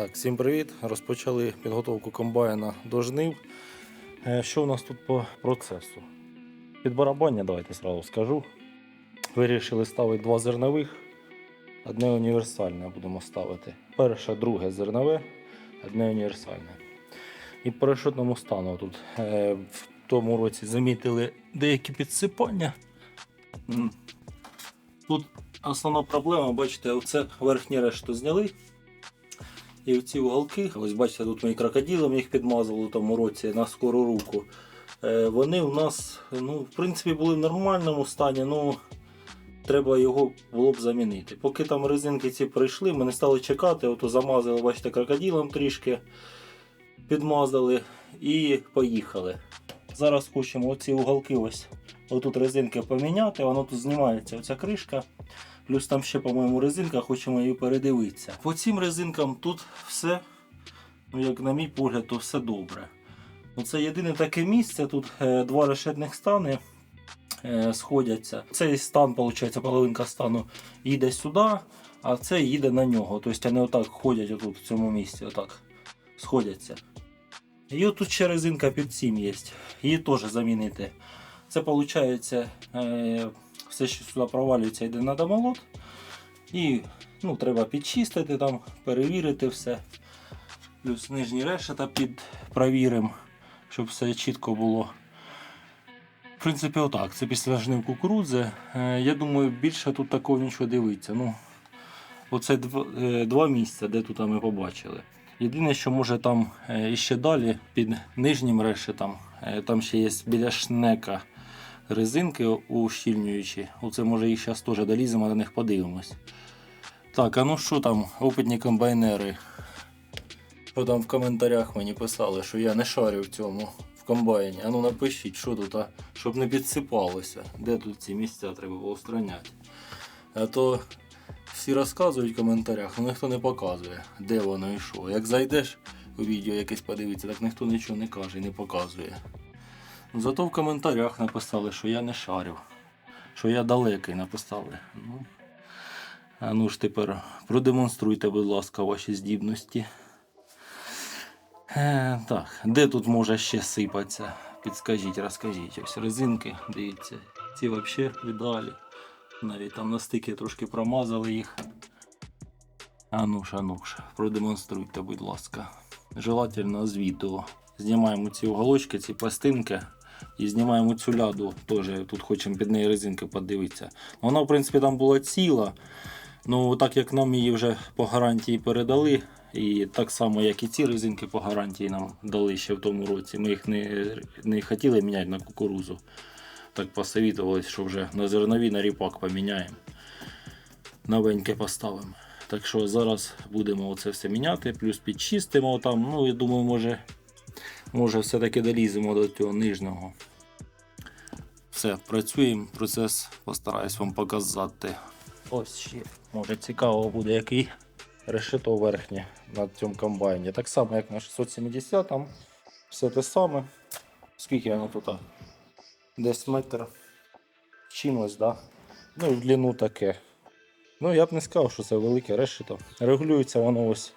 Так, всім привіт. Розпочали підготовку комбайна до жнив. Е, Що у нас тут по процесу? Під барабання, давайте сразу скажу. Вирішили ставити два зернових, одне універсальне будемо ставити. Перше, друге зернове, одне універсальне. І по решетному стану тут е, в тому році замітили деякі підсипання. Тут основна проблема, бачите, оце верхнє решту зняли. І в ці уголки, ось бачите, тут ми крокодилом їх підмазали в тому році на скору руку. Е, Вони у нас, ну, в принципі, були в нормальному стані, ну треба його було б замінити. Поки там резинки ці прийшли, ми не стали чекати, ото замазали, бачите, крокодилом трішки, підмазали і поїхали. Зараз хочемо оці уголки ось. Отут резинки поміняти, воно тут знімається оця кришка. Плюс там ще, по-моєму, резинка, хочемо її передивитися. По цим резинкам тут все, ну як на мій погляд, то все добре. Оце єдине таке місце, тут е, два решетних стани е, сходяться. Цей стан, виходить, половинка стану їде сюди, а це їде на нього. Тобто вони отак ходять отут, в цьому місці, отак сходяться. І от тут ще резинка під цим є. Її теж замінити. Це виходить, все, що сюди провалюється, йде на домолот. І ну, треба підчистити, там, перевірити все. Плюс нижні решета підпровіримо, щоб все чітко було. В принципі, отак. Це після жнив кукурудзи. Е, я думаю, більше тут такого нічого дивиться. Ну, оце два, е, два місця, де тут ми побачили. Єдине, що може там е, іще далі, під нижнім решетом, там ще є біля шнека резинки ущільнюючі. Оце може їх зараз теж доліземо, на них подивимось. Так, а ну що там, опитні комбайнери? Що там в коментарях мені писали, що я не шарю в цьому в комбайні. А ну напишіть, що тут, а, щоб не підсипалося. Де тут ці місця треба було устраняти. А то всі розказують в коментарях, але ніхто не показує, де воно і що. Як зайдеш у відео якесь подивитися, так ніхто нічого не каже і не показує. Зато в коментарях написали, що я не шарю, що я далекий написали. Ну, а ну ж тепер продемонструйте, будь ласка, ваші здібності. Е, так, де тут може ще сипатися? Підскажіть, розкажіть. Ось резинки, дивіться, ці взагалі віддалі. Навіть там на стики трошки промазали їх. А ну ж, а ну ж, продемонструйте, будь ласка. Желательно з відео. Знімаємо ці уголочки, ці пластинки. І знімаємо цю ляду теж. Тут хочемо під неї резинки подивитися. Вона, в принципі, там була ціла. Ну, так як нам її вже по гарантії передали, і так само, як і ці резинки по гарантії нам дали ще в тому році. Ми їх не, не хотіли міняти на кукурузу. Так посовітувалось, що вже на зернові на ріпак поміняємо. Новеньке поставимо. Так що зараз будемо оце все міняти, плюс підчистимо там. Ну, я думаю, може, може все-таки доліземо до цього нижнього. Все, працюємо, процес постараюсь вам показати. Ось ще, може цікаво буде, який решето верхнє на цьому комбайні. Так само, як на 670, там все те саме. Скільки воно тут? Десь метр чимось, да? Ну і в длину таке. Ну, я б не сказав, що це велике решето. Регулюється воно ось.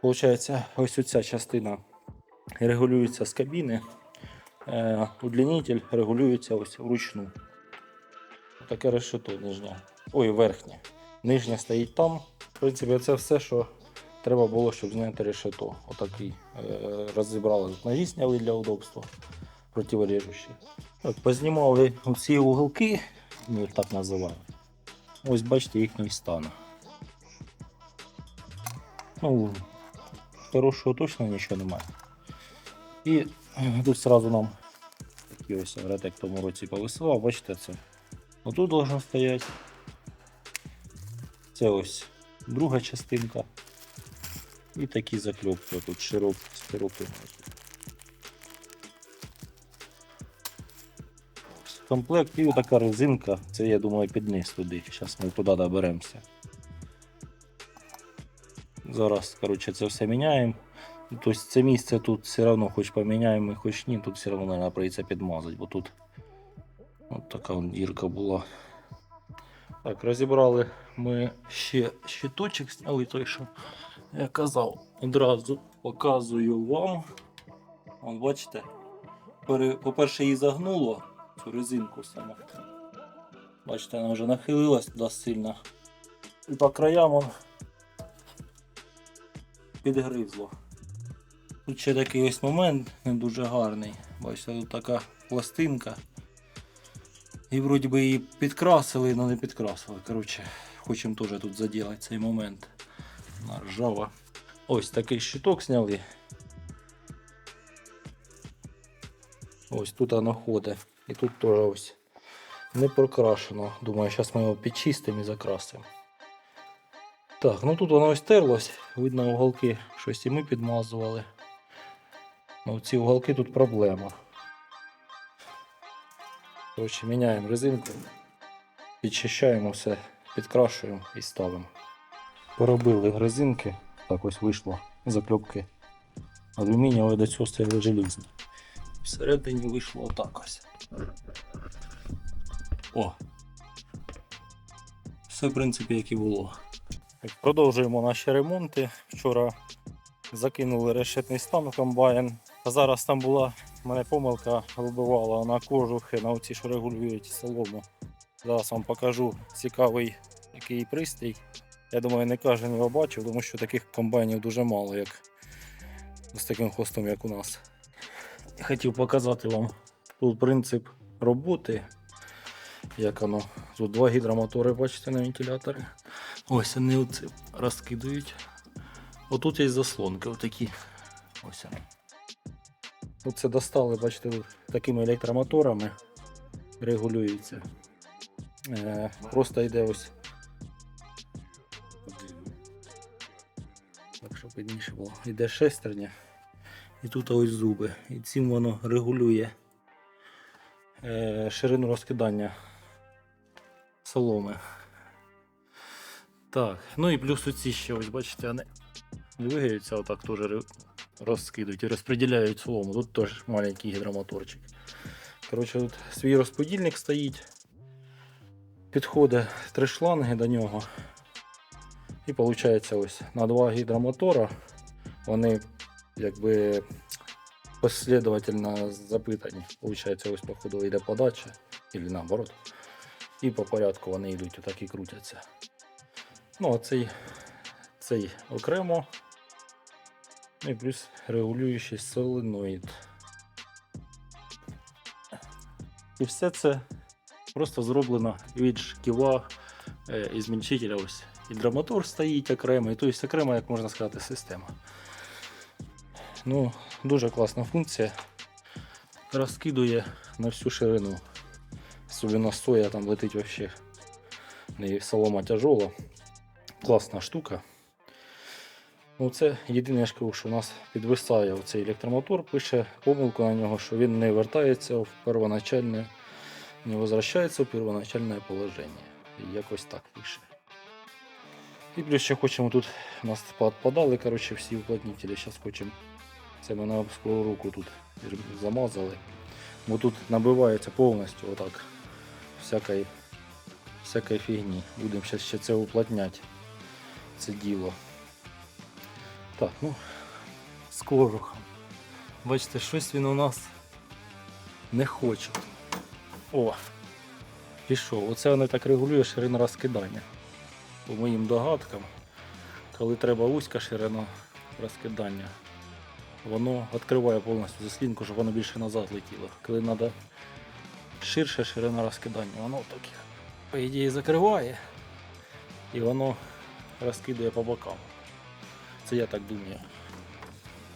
Получається, ось оця частина регулюється з кабіни. Е, удлінитель регулюється ось вручну. Таке решето нижнє. Ой, верхнє. Нижнє стоїть там. В принципі, це все, що треба було, щоб зняти решето. Отакий. Е, розібрали ножі зняли для удобства. Противорежущі. Так, познімали ці уголки, ми їх так називаємо. Ось бачите їхній стан. Ну, хорошого точно нічого немає. І тут сразу нам такі ось ретек тому році повисилав, бачите це. Отут должно стояти. Це ось друга частинка. І такі закльопки тут широкі, широкі. Комплект і така резинка. Це я думаю під низ туди. Зараз ми туди доберемося. Зараз коротше, це все міняємо. Тобто це місце тут все одно хоч поміняємо, хоч ні, тут все одно мабуть, прийдеться підмазати, бо тут от така дірка була. Так, розібрали ми ще щиточок, зняли той, що Я казав, одразу показую вам. Вон, бачите, по-перше, її загнуло, цю резинку саме. Бачите, вона вже нахилилась туди сильно. І по краям підгризло. Тут ще такий ось момент не дуже гарний. Бачите, тут така пластинка. І вроді би її підкрасили, але не підкрасили. Коротше, хочемо теж тут заділати цей момент. Ржава. Ось такий щиток зняли. Ось тут воно ходить. І тут теж ось не прокрашено. Думаю, зараз ми його підчистимо і закрасимо. Так, ну тут воно ось терлось. Видно, уголки щось і ми підмазували. Ну, ці уголки тут проблема. Коротше, міняємо резинку, підчищаємо все, підкрашуємо і ставимо. Поробили резинки, так ось вийшло закльопки алюмінієвої до цього стояли желізні. Всередині вийшло отак ось. О! Все, в принципі, як і було. Продовжуємо наші ремонти. Вчора закинули решетний стан комбайн. Зараз там була в мене помилка вибивала на кожухи, на оці, що регулюють солому. Зараз вам покажу цікавий який пристрій. Я думаю, не кожен його бачив, тому що таких комбайнів дуже мало, як з таким хвостом, як у нас. Хотів показати вам тут принцип роботи. Як воно. Тут два гідромотори, бачите, на вентиляторі. Ось вони оце розкидують. Отут є заслонки, отакі. Ось вони. Тут це достали, бачите, такими електромоторами регулюється. Е, просто йде ось. Так, щоб видніше було. Йде шестерня. І тут ось зуби. І цим воно регулює е, ширину розкидання соломи. Так, ну і плюс оці ще, ось бачите, вони двигаються, отак теж розкидують і розподіляють солому. Тут теж маленький гідромоторчик. Коротше, тут свій розподільник стоїть. Підходить три шланги до нього. І виходить ось на два гідромотора. Вони якби послідовательно запитані. Получається, ось походу йде подача, або наоборот. І по порядку вони йдуть отак і крутяться. Ну, а цей, цей окремо. І плюс регулюючий соленоїд. І все це просто зроблено від шківа е, і змільчителя. Ось гідромотор стоїть окремо, і тобто окрема, як можна сказати, система. Ну, дуже класна функція. Розкидує на всю ширину. Особливо соя там летить вообще. І солома тяжола. Класна штука. Ну, це єдине, я що у нас підвисає цей електромотор, пише помилку на нього, що він не вертається в первоначальне, не возвращається в первоначальне положення. І якось так пише. І плюс ще хочемо тут, у нас подали коротше, всі уплотнителі. Зараз хочемо. Це ми на скору руку тут замазали. Бо тут набивається повністю отак. Всякої, всякої фігні. Будемо ще це уплотняти. Це діло. Так, ну, з кожухом. Бачите, щось він у нас не хоче. О! Пішов. Оце воно так регулює ширину розкидання. По моїм догадкам, коли треба вузька ширина розкидання, воно відкриває повністю заслінку, щоб воно більше назад летіло. Коли треба ширша ширина розкидання, воно так по ідеї, закриває і воно розкидує по бокам. Це я так думаю.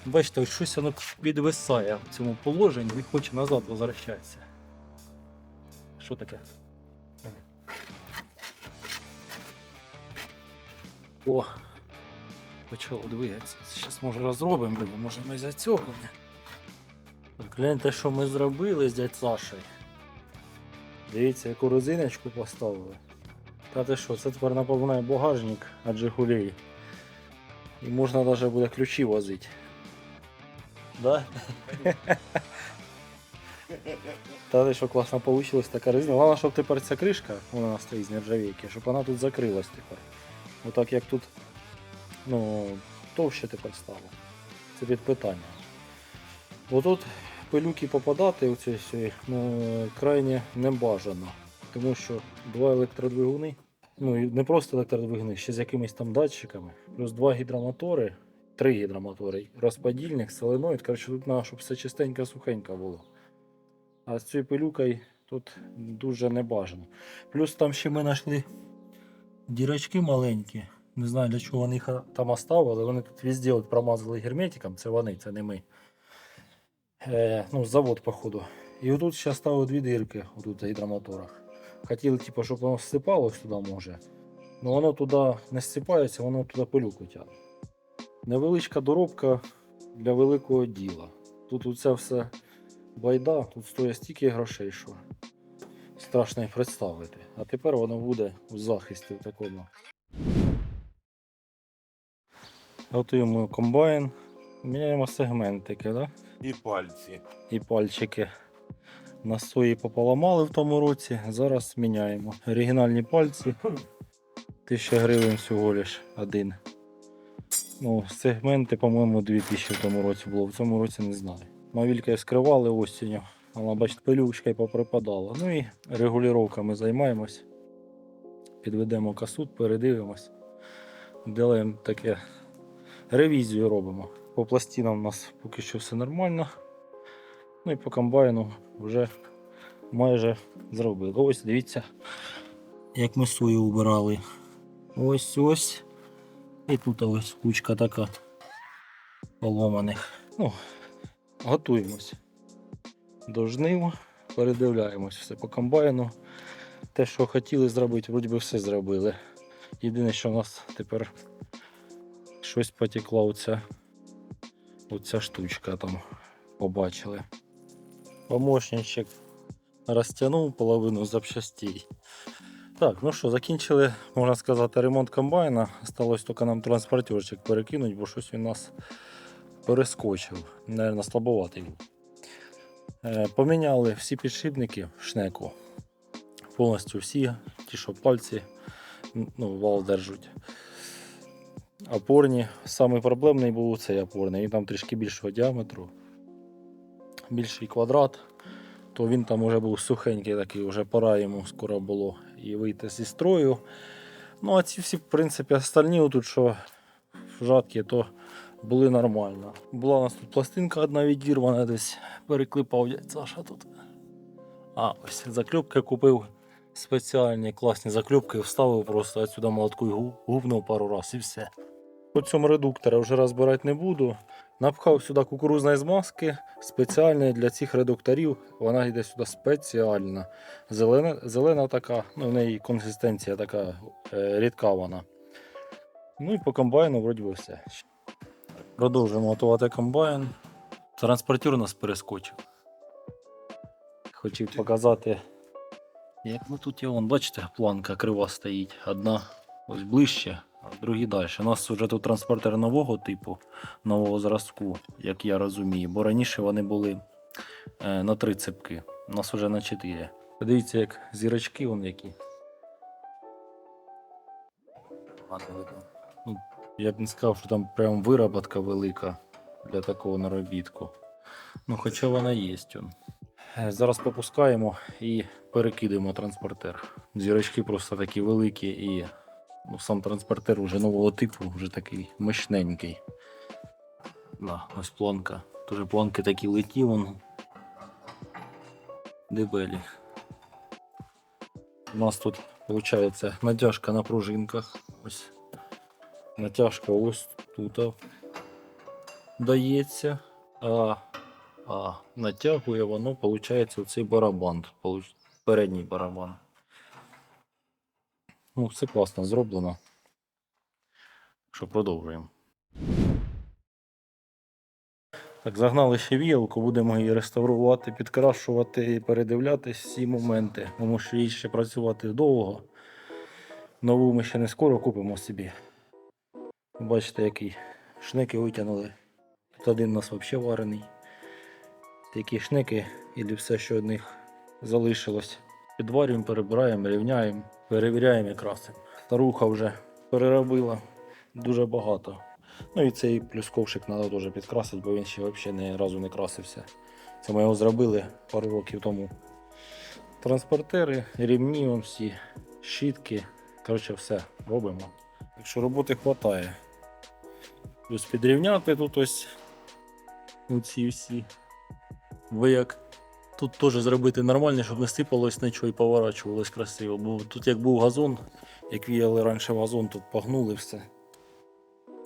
Бачите, ось щось воно підвисає в цьому положенні і хоче назад возвращатися. Що таке? О! Почало двигатися. Зараз може розробимо, його, може ми за цього. Гляньте, що ми зробили з дядь Сашею. Дивіться, яку резиночку поставили. Та ти що, це тепер наповняє багажник від Жигулей. І можна навіть буде ключі возити. Да? Та ти що класно вийшло така резина. Головне, щоб тепер ця кришка, вона у нас стоїть з нержавійки, щоб вона тут закрилась тепер. Отак як тут, ну, товще тепер стало. Це під питання. Отут пилюки попадати у ці ну, крайне не бажано. Тому що два електродвигуни, ну і не просто електродвигуни, ще з якимись там датчиками, плюс два гідромотори, три гідромотори, розподільник, соленоїд. Коротше, тут треба, щоб все чистенько сухенько було. А з цією пилюкою тут дуже не бажано. Плюс там ще ми знайшли дірочки маленькі. Не знаю для чого вони їх там оставили. Вони тут везде от промазали герметиком. Це вони, це не ми. Е, ну, завод, походу. І отут ще ставили дві дирки отут на гідромоторах. Хотіли, типу, щоб воно всипалось туди може. Ну воно туди не всипається, воно туди пилюку тягне. Невеличка доробка для великого діла. Тут оце все байда, тут стоїть стільки грошей, що страшно і представити. А тепер воно буде у захисті в такому. Готуємо комбайн, міняємо сегментики, да? І пальці. і пальчики. На сої пополамали в тому році, зараз міняємо. Оригінальні пальці. 1000 гривень всього лиш один. Ну, сегменти, по-моєму, 2000 в тому році було, в цьому році не знаю. Мавілька скривали осінню. Вона, бачите, пилючка і поприпадала. Ну і регулюваннями займаємось. Підведемо касут, передивимось. Делаємо таке ревізію робимо. По пластинам у нас поки що все нормально. Ну і по комбайну вже майже зробили. Ось дивіться, як ми сою убирали. Ось ось. І тут ось кучка така поломаних. Ну, готуємось до жнив, передивляємось все по комбайну. Те, що хотіли зробити, вроді би все зробили. Єдине, що у нас тепер щось потекло оця, оця штучка там побачили. Помощничек розтягнув половину запчастей. Так, ну що, закінчили, можна сказати, ремонт комбайна. Осталось тільки нам транспортерчик перекинути, бо щось він нас перескочив. Наверно, слабоватий. Е, поміняли всі підшипники в шнеку. Повністю всі, ті, що пальці ну, вал держуть. Опорні. Самий проблемний був цей опорний. Він там трішки більшого діаметру більший квадрат, то він там вже був сухенький, такий, вже пора йому скоро було і вийти зі строю. Ну, а ці всі, в принципі, остальні тут, що жаткі, то були нормально. Була у нас тут пластинка одна відірвана десь, переклипав дядь Саша тут. А, ось закльопки купив спеціальні класні закльопки, вставив просто і гу- губнув пару раз і все. По цьому редуктора вже розбирати не буду. Напхав сюди кукурузної змазки спеціальної для цих редукторів. Вона йде сюди спеціальна. Зелена, зелена така, ну в неї консистенція така е, рідка вона. Ну і по комбайну вроді би все. Продовжуємо готувати комбайн. Транспортер у нас перескочив. Хотів показати, як ну тут є, вон, бачите, планка крива стоїть. Одна ось ближче, другі далі. У нас вже тут транспортер нового типу, нового зразку, як я розумію, бо раніше вони були е, на три цепки. У нас вже на чотири. Подивіться, як зірочки вон які. Ну, я б не сказав, що там прям вироботка велика для такого наробітку. Ну, хоча вона є. Е, Зараз попускаємо і перекидаємо транспортер. Зірочки просто такі великі і ну, сам транспортер вже нового типу, вже такий мощненький. Да, ось планка. Тоже планки такі леті вон. Дебелі. У нас тут виходить натяжка на пружинках. Ось натяжка ось тут дається. А, а натягує воно, виходить, оцей барабан. Передній барабан. Ну, все класно зроблено. Що продовжуємо. Так, загнали ще віялку, будемо її реставрувати, підкрашувати і передивлятись всі моменти, тому що їй ще працювати довго. Нову ми ще не скоро купимо собі. Бачите, який шники витягнули. Тут один у нас взагалі варений. Такі шники і все, що від них залишилось. Підварюємо, перебираємо, рівняємо, перевіряємо і красимо. Старуха вже переробила дуже багато. Ну і цей плюс ковшик треба теж підкрасити, бо він ще взагалі ні разу не красився. Це ми його зробили пару років тому. Транспортери, рівні вон всі, щітки. Коротше, все робимо. Так що роботи вистачає. Плюс підрівняти тут ось ці всі. Ви як тут теж зробити нормально, щоб не сипалось нічого і поворачувалось красиво. Бо тут як був газон, як віяли раніше газон, тут погнули все.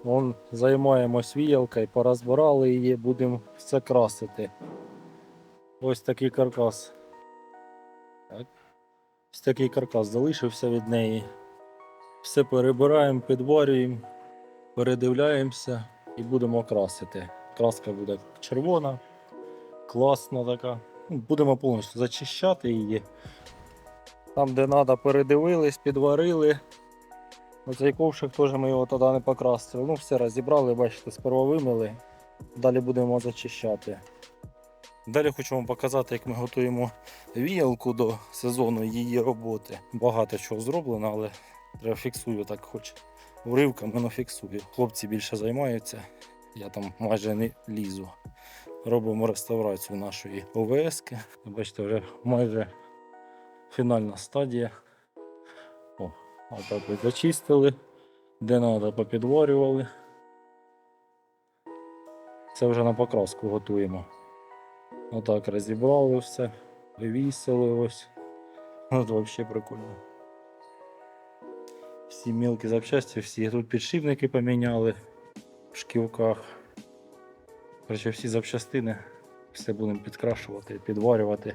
Вон займаємось віялкою, порозбирали її, будемо все красити. Ось такий каркас. Так. Ось такий каркас залишився від неї. Все перебираємо, підварюємо, передивляємося і будемо красити. Краска буде червона, класна така. Ну, Будемо повністю зачищати її. Там, де треба, передивились, підварили. Оцей ковшик теж ми його тоді не покрасили. Ну, все розібрали, бачите, сперва вимили. Далі будемо зачищати. Далі хочу вам показати, як ми готуємо віялку до сезону її роботи. Багато чого зроблено, але треба фіксую так хоч уривками, але фіксую. Хлопці більше займаються, я там майже не лізу. Робимо реставрацію нашої ОВС. Бачите, вже майже фінальна стадія. О, отак зачистили, де треба попідварювали. Це вже на покраску готуємо. Отак розібрали все, вивісили ось. От взагалі прикольно. Всі мілкі запчасті, всі тут підшипники поміняли в шківках. Короче, всі запчастини, все будемо підкрашувати, підварювати.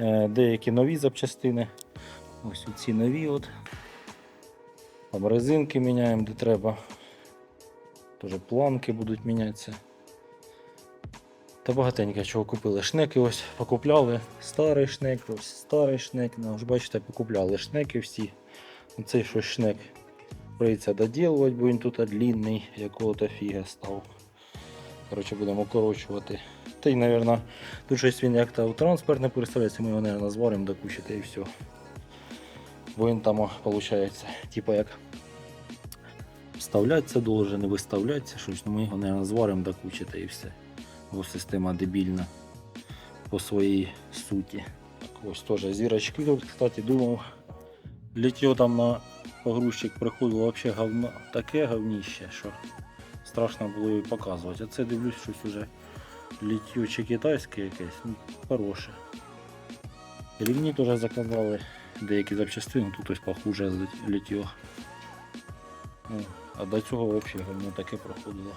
Е, Деякі нові запчастини. Ось ці нові от. Там резинки міняємо, де треба. Теж планки будуть мінятися. Та багатенько чого купили. Шнеки ось покупляли. Старий шнек, ось старий шнек. Ну, ж бачите, покупляли шнеки всі. Цей щось шнек прийдеться доділувати, бо він тут длінний, якого-то фіга став. Коротше, будемо укорочувати. Та й, мабуть, тут щось він як-то у транспорт не переставляється, ми його, мабуть, зваримо до кучі та і все. Бо він там, виходить, типу як вставлятися должен, не виставлятися щось, ну ми його, мабуть, зваримо до кучі та і все. Бо система дебільна по своїй суті. Так, ось теж зірочки кстати, думав. Літьо там на погрузчик приходило взагалі говно, таке говніще, що страшно було і показувати. А це дивлюсь щось уже літьо чи китайське якесь, ну, хороше. Рівні теж заказали, деякі запчастини, тут ось похуже літьо. Ну, а до цього взагалі говно таке проходило.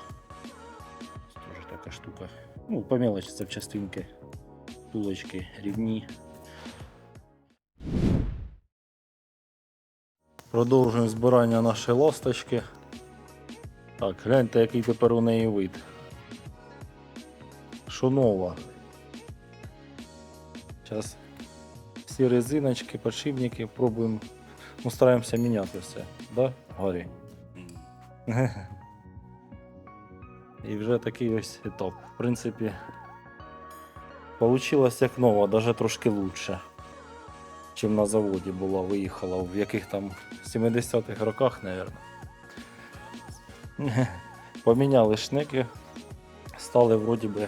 Ось Теж така штука. Ну, по мелочі запчастинки, тулочки рівні. Продовжуємо збирання нашої ласточки. Так, гляньте, який тепер у неї вид. Що нова. Зараз всі резиночки, подшипники пробуємо. Ну, стараємося міняти все, да, Гаррі? І вже такий ось етап. В принципі, Получилось як нова, навіть трошки лучше, чим на заводі була, виїхала, в яких там 70-х роках, мабуть. Поміняли шнеки, стали вроді би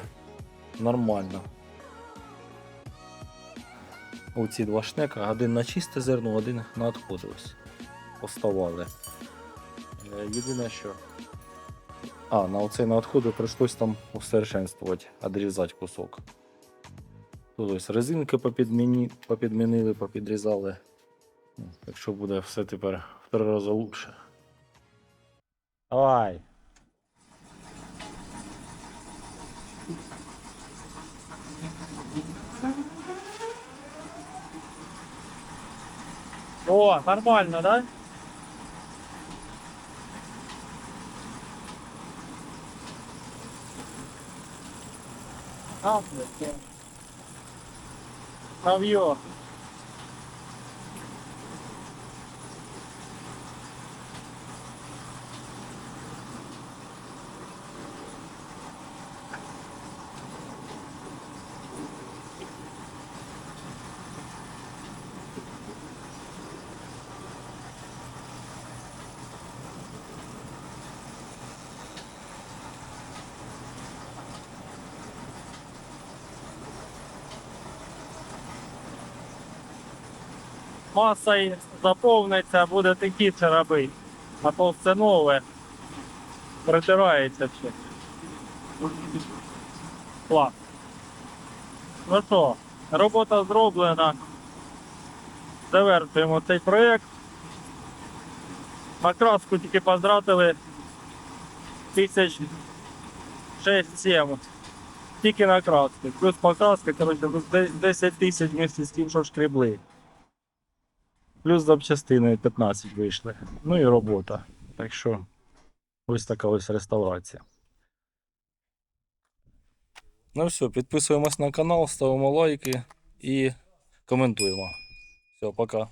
нормально. Оці два шнека, один на чисте зерно, один на відходи ось. Поставали. Е, Єдине що. А, на оцей на відходи прийшлось там усовершенствувати, відрізати кусок. Тут резинки попідміні, попідмінили, попідрізали. Ну, Так що буде все тепер в три рази лучше. Давай. О, нормально, да? А, Навье. Маса заповниться, буде тихіше робити. А то все. Притирається все. Клас. Ну що, робота зроблена. Завершуємо цей проєкт. На тільки потратили тисяч 6-7. Тільки на краску. Плюс покраска, коротше, 10 тисяч вместе з тим, що шкребли. Плюс запчастини 15 вийшли. Ну і робота. Так що ось така ось реставрація. Ну все, підписуємось на канал, ставимо лайки і коментуємо. Все, пока.